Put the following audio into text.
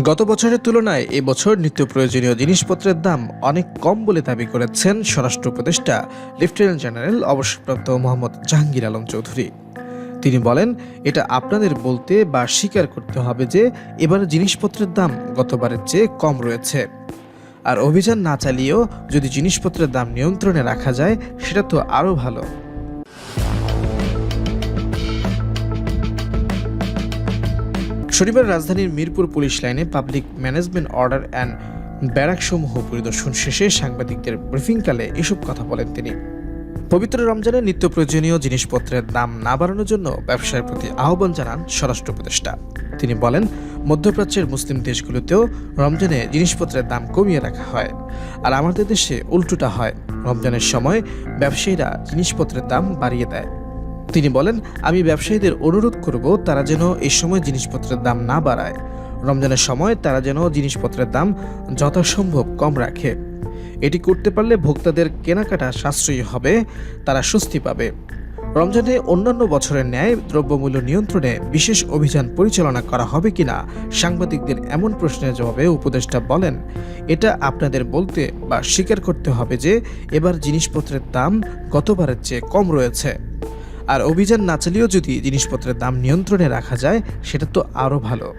গত বছরের তুলনায় এবছর নিত্য প্রয়োজনীয় জিনিসপত্রের দাম অনেক কম বলে দাবি করেছেন স্বরাষ্ট্র উপদেষ্টা, লেফটেন্যান্ট জেনারেল অবসরপ্রাপ্ত মোহাম্মদ জাহাঙ্গীর আলম চৌধুরী। তিনি বলেন, এটা আপনাদের বলতে বা স্বীকার করতে হবে যে, এবার জিনিসপত্রের দাম গতবারের চেয়ে কম রয়েছে। আর অভিযান না চালিয়েও যদি জিনিসপত্রের দাম নিয়ন্ত্রণে রাখা যায়, সেটা তো আরও ভালো। শনিবার রাজধানীর মিরপুর পুলিশ লাইনে পাবলিক ম্যানেজমেন্ট অর্ডার অ্যান্ড ব্যারাকসমূহ পরিদর্শন শেষে সাংবাদিকদের ব্রিফিংকালে এসব কথা বলেন তিনি। পবিত্র রমজানে নিত্য প্রয়োজনীয় জিনিসপত্রের দাম না বাড়ানোর জন্য ব্যবসায়ের প্রতি আহ্বান জানান স্বরাষ্ট্র উপদেষ্টা। তিনি বলেন, মধ্যপ্রাচ্যের মুসলিম দেশগুলোতেও রমজানে জিনিসপত্রের দাম কমিয়ে রাখা হয়। আর আমাদের দেশে উল্টোটা হয়। রমজানের সময় ব্যবসায়ীরা জিনিসপত্রের দাম বাড়িয়ে দেয়। তিনি বলেন, আমি ব্যবসায়ীদের অনুরোধ করব তারা যেন এ সময় জিনিসপত্রের দাম না বাড়ায়। রমজানের সময় তারা যেন জিনিসপত্রের দাম যথাসম্ভব কম রাখে। এটি করতে পারলে ভোক্তাদের কেনাকাটা সাশ্রয়ী হবে, তারা স্বস্তি পাবে। রমজানে অন্যান্য বছরের ন্যায় দ্রব্যমূল্য নিয়ন্ত্রণে বিশেষ অভিযান পরিচালনা করা হবে কিনা, সাংবাদিকদের এমন প্রশ্নের জবাবে উপদেষ্টা বলেন, এটা আপনাদের বলতে বা স্বীকার করতে হবে যে, এবার জিনিসপত্রের দাম গতবারের চেয়ে কম রয়েছে। আর অভিযান না চালিয়েও যদি জিনিসপত্রের দাম নিয়ন্ত্রণে রাখা যায় সেটা তো আরও ভালো।